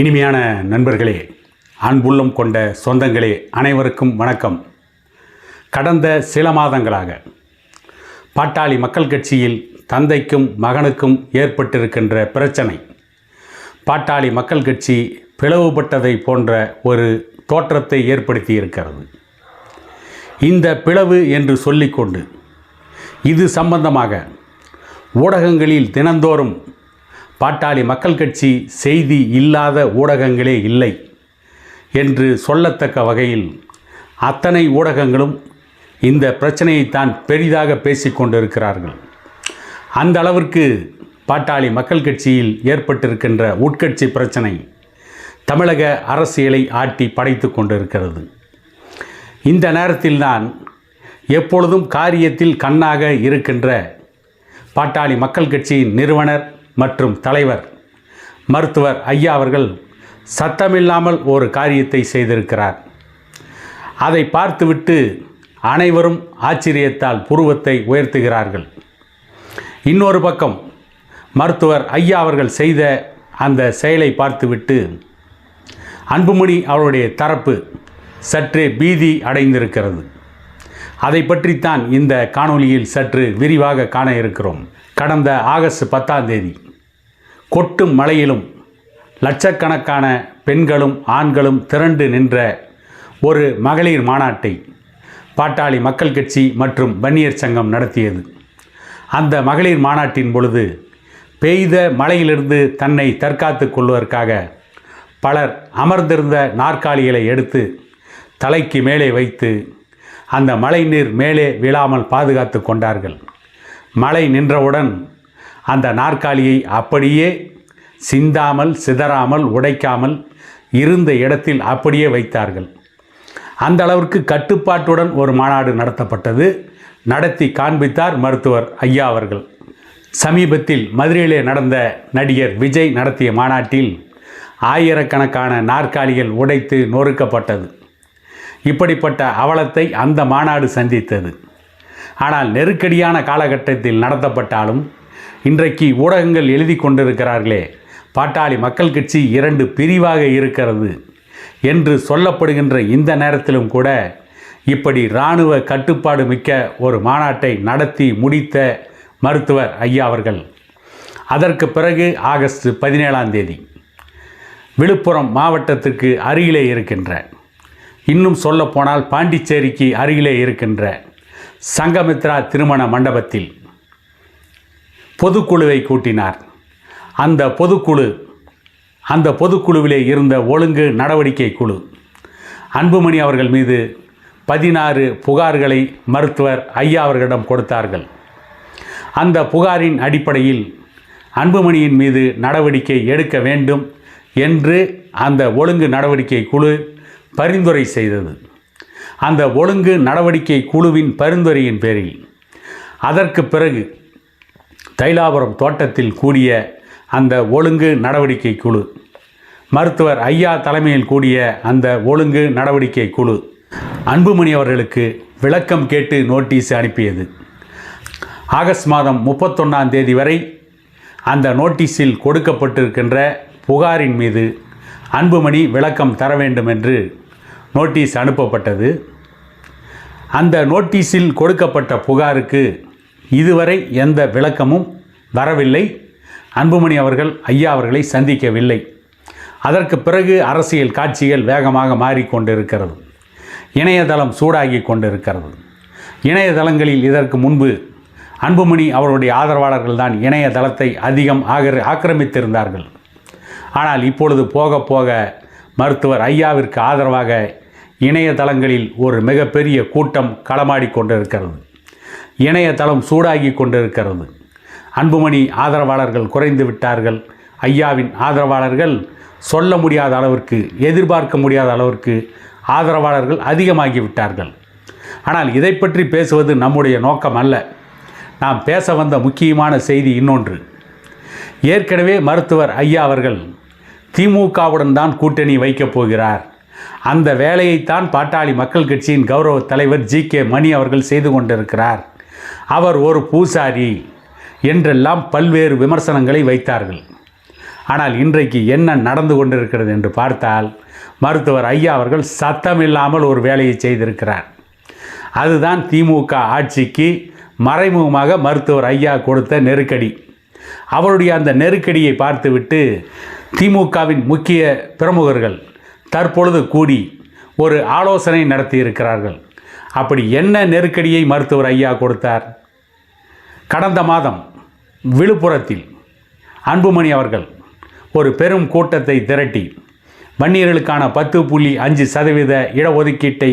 இனிமையான நண்பர்களே அன்புள்ளம் கொண்ட சொந்தங்களே அனைவருக்கும் வணக்கம். கடந்த சில மாதங்களாக பாட்டாளி மக்கள் கட்சியில் தந்தைக்கும் மகனுக்கும் ஏற்பட்டிருக்கின்ற பிரச்சனை பாட்டாளி மக்கள் கட்சி பிளவுபட்டதை போன்ற ஒரு தோற்றத்தை ஏற்படுத்தி இருக்கிறது. இந்த பிளவு என்று சொல்லிக்கொண்டு இது சம்பந்தமாக ஊடகங்களில் தினந்தோறும் பாட்டாளி மக்கள் கட்சி செய்தி இல்லாத ஊடகங்களே இல்லை என்று சொல்லத்தக்க வகையில் அத்தனை ஊடகங்களும் இந்த பிரச்சனையைத்தான் பெரிதாக பேசிக்கொண்டிருக்கிறார்கள் அந்த அளவிற்கு பாட்டாளி மக்கள் கட்சியில் ஏற்பட்டிருக்கின்ற உட்கட்சி பிரச்சனை தமிழக அரசியலை ஆட்டி படைத்து கொண்டிருக்கிறது. இந்த நேரத்தில்தான் எப்பொழுதும் காரியத்தில் கண்ணாக இருக்கின்ற பாட்டாளி மக்கள் கட்சியின் நிறுவனர் மற்றும் தலைவர் மருத்துவர் ஐயா அவர்கள் சத்தமில்லாமல் ஒரு காரியத்தை செய்திருக்கிறார். அதை பார்த்துவிட்டு அனைவரும் ஆச்சரியத்தால் புருவத்தை உயர்த்துகிறார்கள். இன்னொரு பக்கம் மருத்துவர் ஐயா அவர்கள் செய்த அந்த செயலை பார்த்துவிட்டு அன்புமணி அவருடைய தரப்பு சற்றே பீதி அடைந்திருக்கிறது. அதை பற்றித்தான் இந்த காணொளியில் சற்று விரிவாக காண இருக்கிறோம். கடந்த ஆகஸ்ட் பத்தாம் தேதி கொட்டும் மழையிலும் லட்சக்கணக்கான பெண்களும் ஆண்களும் திரண்டு நின்ற ஒரு மகளிர் மாநாட்டை பாட்டாளி மக்கள் கட்சி மற்றும் வன்னியர் சங்கம் நடத்தியது. அந்த மகளிர் மாநாட்டின் பொழுது பெய்த மழையிலிருந்து தன்னை தற்காத்து கொள்வதற்காக பலர் அமர்ந்திருந்த நாற்காலிகளை எடுத்து தலைக்கு மேலே வைத்து அந்த மழை நீர் மேலே விழாமல் பாதுகாத்து கொண்டார்கள். மழை நின்றவுடன் அந்த நாற்காலியை அப்படியே சிந்தாமல் சிதறாமல் உடைக்காமல் இருந்த இடத்தில் அப்படியே வைத்தார்கள். அந்த அளவிற்கு கட்டுப்பாட்டுடன் ஒரு மாநாடு நடத்தப்பட்டது. நடத்தி காண்பித்தார் மருத்துவர் ஐயா அவர்கள். சமீபத்தில் மதுரையிலே நடந்த நடிகர் விஜய் நடத்திய மாநாட்டில் ஆயிரக்கணக்கான நாற்காலிகள் உடைத்து நொறுக்கப்பட்டது. இப்படிப்பட்ட அவலத்தை அந்த மாநாடு சந்தித்தது. ஆனால் நெருக்கடியான காலகட்டத்தில் நடத்தப்பட்டாலும் இன்றைக்கு ஊடகங்கள் எழுதி கொண்டிருக்கிறார்களே பாட்டாளி மக்கள் கட்சி இரண்டு பிரிவாக இருக்கிறது என்று சொல்லப்படுகின்ற இந்த நேரத்திலும் கூட இப்படி இராணுவ கட்டுப்பாடு மிக்க ஒரு மாநாட்டை நடத்தி முடித்த மருத்துவர் ஐயா அவர்கள். அதற்கு பிறகு ஆகஸ்ட் பதினேழாம் தேதி விழுப்புரம் மாவட்டத்திற்கு அருகிலே இருக்கின்ற இன்னும் சொல்லப்போனால் பாண்டிச்சேரிக்கு அருகிலே இருக்கின்ற சங்கமித்ரா திருமண மண்டபத்தில் பொதுக்குழுவை கூட்டினார். அந்த பொதுக்குழு அந்த பொதுக்குழுவிலே இருந்த ஒழுங்கு நடவடிக்கை குழு. அன்புமணி அவர்கள் மீது பதினாறு புகார்களை மருத்துவர் ஐயா அவர்களிடம் கொடுத்தார்கள். அந்த புகாரின் அடிப்படையில் அன்புமணியின் மீது நடவடிக்கை எடுக்க வேண்டும் என்று அந்த ஒழுங்கு நடவடிக்கை குழு பரிந்துரை செய்தது. அந்த ஒழுங்கு நடவடிக்கை குழுவின் பரிந்துரையின் பேரில் அதற்கு பிறகு தைலாபுரம் தோட்டத்தில் கூடிய அந்த ஒழுங்கு நடவடிக்கை குழு. மருத்துவர் ஐயா தலைமையில் கூடிய அந்த ஒழுங்கு நடவடிக்கை குழு அன்புமணி அவர்களுக்கு விளக்கம் கேட்டு நோட்டீஸ் அனுப்பியது. ஆகஸ்ட் மாதம் முப்பத்தொன்னாம் தேதி வரை அந்த நோட்டீஸில் கொடுக்கப்பட்டிருக்கின்ற புகாரின் மீது அன்புமணி விளக்கம் தர வேண்டும் என்று நோட்டீஸ் அனுப்பப்பட்டது. அந்த நோட்டீஸில் கொடுக்கப்பட்ட புகாருக்கு இதுவரை எந்த விளக்கமும் வரவில்லை. அன்புமணி அவர்கள் ஐயா அவர்களை சந்திக்கவில்லை. அதற்கு பிறகு அரசியல் காட்சிகள் வேகமாக மாறிக்கொண்டிருக்கிறது. இணையதளம் சூடாகி கொண்டிருக்கிறது. இணையதளங்களில் இதற்கு முன்பு அன்புமணி அவருடைய ஆதரவாளர்கள் தான் இணையதளத்தை அதிகம் ஆக ஆக்கிரமித்திருந்தார்கள். ஆனால் இப்பொழுது போக போக மருத்துவர் ஐயாவிற்கு ஆதரவாக இணையதளங்களில் ஒரு மிகப்பெரிய கூட்டம் களமாடி கொண்டிருக்கிறது. இணையதளம் சூடாகி கொண்டிருக்கிறது. அன்புமணி ஆதரவாளர்கள் குறைந்து விட்டார்கள். ஐயாவின் ஆதரவாளர்கள் சொல்ல முடியாத அளவிற்கு எதிர்பார்க்க முடியாத அளவிற்கு ஆதரவாளர்கள் அதிகமாகிவிட்டார்கள் ஆனால் இதை பற்றி பேசுவது நம்முடைய நோக்கம் அல்ல. நாம் பேச வந்த முக்கியமான செய்தி இன்னொன்று. ஏற்கனவே மருத்துவர் ஐயா அவர்கள் திமுகவுடன் தான் கூட்டணி வைக்கப் போகிறார். அந்த வேலையைத்தான் பாட்டாளி மக்கள் கட்சியின் கௌரவ தலைவர் ஜி கே மணி அவர்கள் செய்து கொண்டிருக்கிறார். அவர் ஒரு பூசாரி என்றெல்லாம் பல்வேறு விமர்சனங்களை வைத்தார்கள். ஆனால் இன்றைக்கு என்ன நடந்து கொண்டிருக்கிறது என்று பார்த்தால் மருத்துவர் ஐயா அவர்கள் சத்தமில்லாமல் ஒரு வேலையை செய்திருக்கிறார். அதுதான் திமுக ஆட்சிக்கு மறைமுகமாக மருத்துவர் ஐயா கொடுத்த நெருக்கடி. அவருடைய அந்த நெருக்கடியை பார்த்துவிட்டு திமுகவின் முக்கிய பிரமுகர்கள் தற்பொழுது கூடி ஒரு ஆலோசனை நடத்தியிருக்கிறார்கள். அப்படி என்ன நெருக்கடியை மருத்துவர் ஐயா கொடுத்தார்? கடந்த மாதம் விழுப்புரத்தில் அன்புமணி அவர்கள் ஒரு பெரும் கூட்டத்தை திரட்டி வன்னியர்களுக்கான பத்து புள்ளி அஞ்சு சதவீத இடஒதுக்கீட்டை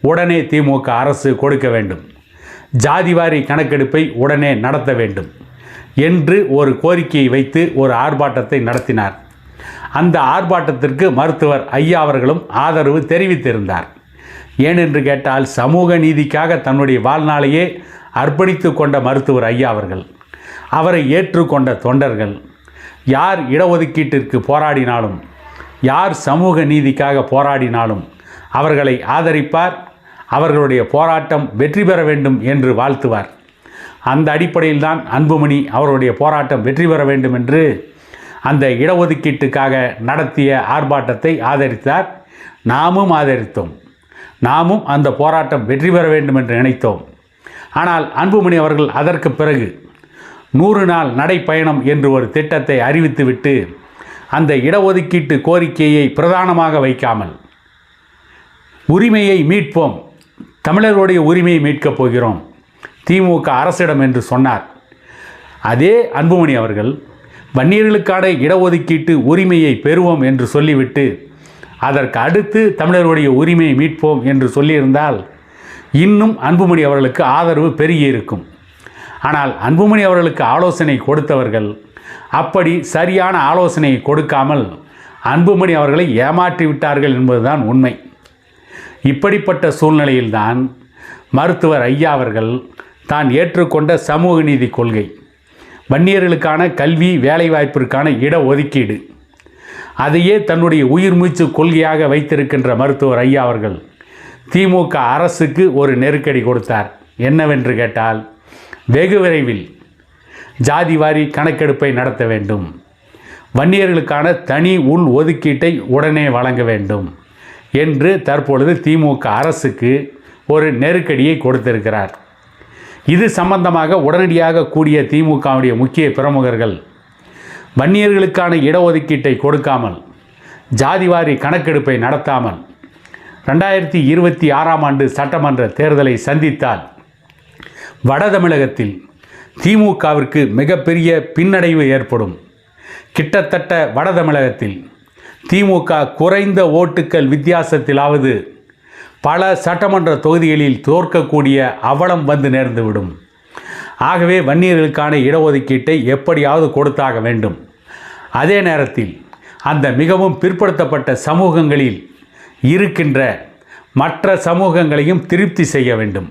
உடனே திமுக அரசு கொடுக்க வேண்டும். ஜாதிவாரி கணக்கெடுப்பை உடனே நடத்த வேண்டும் என்று ஒரு கோரிக்கையை வைத்து ஒரு ஆர்ப்பாட்டத்தை நடத்தினார். அந்த ஆர்ப்பாட்டத்திற்கு மருத்துவர் ஐயா அவர்களும் ஆதரவு தெரிவித்திருந்தார். ஏனென்று கேட்டால் சமூக நீதிக்காக தன்னுடைய வாழ்நாளையே அர்ப்பணித்து கொண்ட மருத்துவர் ஐயா அவர்கள். அவரை ஏற்றுக்கொண்ட தொண்டர்கள் யார் இடஒதுக்கீட்டிற்கு போராடினாலும் யார் சமூக நீதிக்காக போராடினாலும் அவர்களை ஆதரிப்பார் அவர்களுடைய போராட்டம் வெற்றி பெற வேண்டும் என்று வாழ்த்துவார். அந்த அடிப்படையில் தான் அன்புமணி அவருடைய போராட்டம் வெற்றி பெற வேண்டும் என்று அந்த இடஒதுக்கீட்டுக்காக நடத்திய ஆர்ப்பாட்டத்தை ஆதரித்தார். நாமும் ஆதரித்தோம். நாமும் அந்த போராட்டம் வெற்றி பெற வேண்டும் என்று நினைத்தோம். ஆனால் அன்புமணி அவர்கள் அதற்கு பிறகு நூறு நாள் நடைப்பயணம் என்று ஒரு திட்டத்தை அறிவித்துவிட்டு அந்த இடஒதுக்கீட்டு கோரிக்கையை பிரதானமாக வைக்காமல் உரிமையை மீட்போம் தமிழர்களுடைய உரிமையை மீட்கப் போகிறோம் திமுக அரசிடம் என்று சொன்னார். அதே அன்புமணி அவர்கள் வன்னியர்களுக்கான இடஒதுக்கீட்டு உரிமையை பெறுவோம் என்று சொல்லிவிட்டு அதற்கு அடுத்து தமிழர்களுடைய உரிமையை மீட்போம் என்று சொல்லியிருந்தால் இன்னும் அன்புமணி அவர்களுக்கு ஆதரவு பெருகி இருக்கும். ஆனால் அன்புமணி அவர்களுக்கு ஆலோசனை கொடுத்தவர்கள் அப்படி சரியான ஆலோசனையை கொடுக்காமல் அன்புமணி அவர்களை ஏமாற்றி விட்டார்கள் என்பதுதான் உண்மை. இப்படிப்பட்ட சூழ்நிலையில்தான் மருத்துவர் ஐயா அவர்கள் தான் ஏற்றுக்கொண்ட சமூக நீதி கொள்கை. வன்னியர்களுக்கான கல்வி வேலைவாய்ப்பிற்கான இட ஒதுக்கீடு அதையே தன்னுடைய உயிர் மூச்சு கொள்கையாக வைத்திருக்கின்ற மருத்துவர் ஐயா அவர்கள் திமுக அரசுக்கு ஒரு நெருக்கடி கொடுத்தார். என்னவென்று கேட்டால் வெகு விரைவில் ஜாதிவாரி கணக்கெடுப்பை நடத்த வேண்டும். வன்னியர்களுக்கான தனி உள் ஒதுக்கீட்டை உடனே வழங்க வேண்டும் என்று தற்பொழுது திமுக அரசுக்கு ஒரு நெருக்கடியை கொடுத்திருக்கிறார். இது சம்பந்தமாக உடனடியாக கூடிய திமுகவுடைய முக்கிய பிரமுகர்கள் வன்னியர்களுக்கான இடஒதுக்கீட்டை கொடுக்காமல் ஜாதிவாரி கணக்கெடுப்பை நடத்தாமல் ரெண்டாயிரத்தி இருபத்தி ஆறாம் ஆண்டு சட்டமன்ற தேர்தலை சந்தித்தால் வட தமிழகத்தில் திமுகவிற்கு மிகப்பெரிய பின்னடைவு ஏற்படும். கிட்டத்தட்ட வட தமிழகத்தில் திமுக குறைந்த ஓட்டுக்கள் வித்தியாசத்திலாவது பல சட்டமன்ற தொகுதிகளில் தோற்கக்கூடிய அவலம் வந்து நேர்ந்துவிடும். ஆகவே வன்னியர்களுக்கான இடஒதுக்கீட்டை எப்படியாவது கொடுத்தாக வேண்டும். அதே நேரத்தில் அந்த மிகவும் பிற்படுத்தப்பட்ட சமூகங்களில் இருக்கின்ற மற்ற சமூகங்களையும் திருப்தி செய்ய வேண்டும்.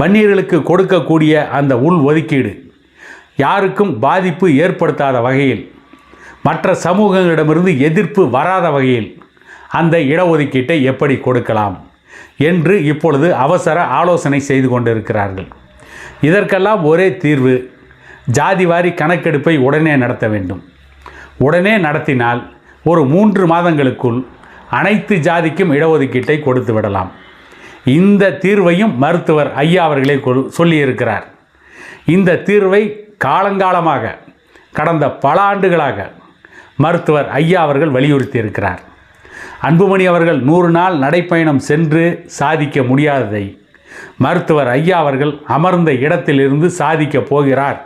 வன்னியர்களுக்கு கொடுக்கக்கூடிய அந்த உள் ஒதுக்கீடு யாருக்கும் பாதிப்பு ஏற்படுத்தாத வகையில் மற்ற சமூகங்களிடமிருந்து எதிர்ப்பு வராத வகையில் அந்த இடஒதுக்கீட்டை எப்படி கொடுக்கலாம் என்று இப்பொழுது அவசர ஆலோசனை செய்து கொண்டிருக்கிறார்கள். இதற்கெல்லாம் ஒரே தீர்வு ஜாதிவாரி கணக்கெடுப்பை உடனே நடத்த வேண்டும். உடனே நடத்தினால் ஒரு மூன்று மாதங்களுக்குள் அனைத்து ஜாதிக்கும் இடஒதுக்கீட்டை கொடுத்து விடலாம். இந்த தீர்வையும் மருத்துவர் ஐயா அவர்களே சொல்லியிருக்கிறார். இந்த தீர்வை காலங்காலமாக கடந்த பல ஆண்டுகளாக மருத்துவர் ஐயா அவர்கள் வலியுறுத்தியிருக்கிறார். அன்புமணி அவர்கள் நூறு நாள் நடைப்பயணம் சென்று சாதிக்க முடியாததை மருத்துவர் ஐயா அவர்கள் அமர்ந்த இடத்திலிருந்து சாதிக்கப் போகிறார்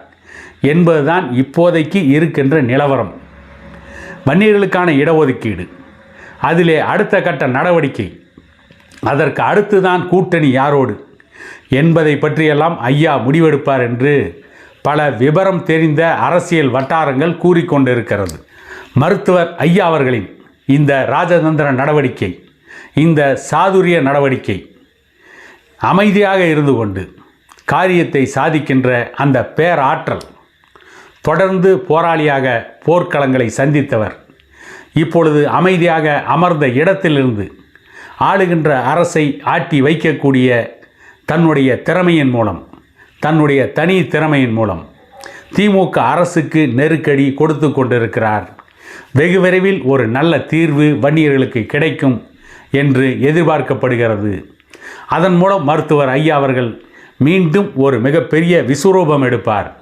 என்பதுதான் இப்போதைக்கு இருக்கின்ற நிலவரம். வன்னியர்களுக்கான இடஒதுக்கீடு. அதிலே அடுத்த கட்ட நடவடிக்கை. அதற்கு அடுத்துதான் கூட்டணி யாரோடு? என்பதை பற்றியெல்லாம் ஐயா முடிவெடுப்பார் என்று பல விபரம் தெரிந்த அரசியல் வட்டாரங்கள் கூறிக்கொண்டிருக்கிறது. மருத்துவர் ஐயா அவர்களின் இந்த ராஜதந்திர நடவடிக்கை இந்த சாதுரிய நடவடிக்கை அமைதியாக இருந்து கொண்டு காரியத்தை சாதிக்கின்ற அந்த பேராற்றல் தொடர்ந்து போராளியாக போர்க்களங்களை சந்தித்தவர். இப்பொழுது அமைதியாக அமர்ந்த இடத்திலிருந்து ஆளுகின்ற அரசை ஆட்டி வைக்கக்கூடிய தன்னுடைய திறமையின் மூலம் தன்னுடைய தனி திறமையின் மூலம் திமுக அரசுக்கு நெருக்கடி கொடுத்து கொண்டிருக்கிறார். வெகு விரைவில் ஒரு நல்ல தீர்வு வன்னியர்களுக்கு கிடைக்கும் என்று எதிர்பார்க்கப்படுகிறது. அதன் மூலம் மருத்துவர் ஐயா அவர்கள் மீண்டும் ஒரு மிகப்பெரிய விஸ்வரூபம் எடுப்பார்.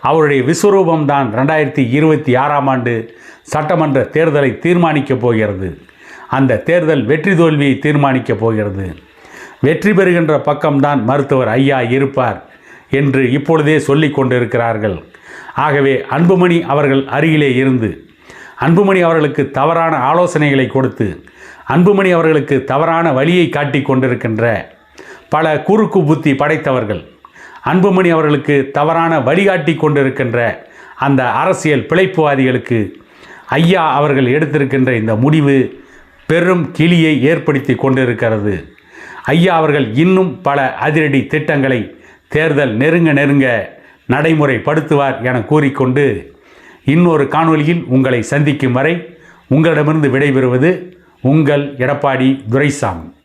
அவருடைய விஸ்வரூபம்தான் ரெண்டாயிரத்தி இருபத்தி ஆறாம் ஆண்டு சட்டமன்ற தேர்தலை தீர்மானிக்கப் போகிறது. அந்த தேர்தல் வெற்றி தோல்வியை தீர்மானிக்கப் போகிறது. வெற்றி பெறுகின்ற பக்கம்தான் மருத்துவர் ஐயா இருப்பார் என்று இப்பொழுதே சொல்லி கொண்டிருக்கிறார்கள். ஆகவே அன்புமணி அவர்கள் அருகிலே இருந்து அன்புமணி அவர்களுக்கு தவறான ஆலோசனைகளை கொடுத்து அன்புமணி அவர்களுக்கு தவறான வழியை காட்டி கொண்டிருக்கின்ற பல குறுக்கு புத்தி படைத்தவர்கள் அன்புமணி அவர்களுக்கு தவறான வழிகாட்டி கொண்டிருக்கின்ற அந்த அரசியல் பிழைப்புவாதிகளுக்கு ஐயா அவர்கள் எடுத்திருக்கின்ற இந்த முடிவு பெரும் கிளியை ஏற்படுத்தி கொண்டிருக்கிறது. ஐயா அவர்கள் இன்னும் பல அதிரடி திட்டங்களை தேர்தல் நெருங்க நெருங்க நடைமுறைப்படுத்துவார் என கூறிக்கொண்டு இன்னொரு காணொளியில் உங்களை சந்திக்கும் வரை உங்களிடமிருந்து விடைபெறுவது உங்கள் எடப்பாடி துரைசாமி.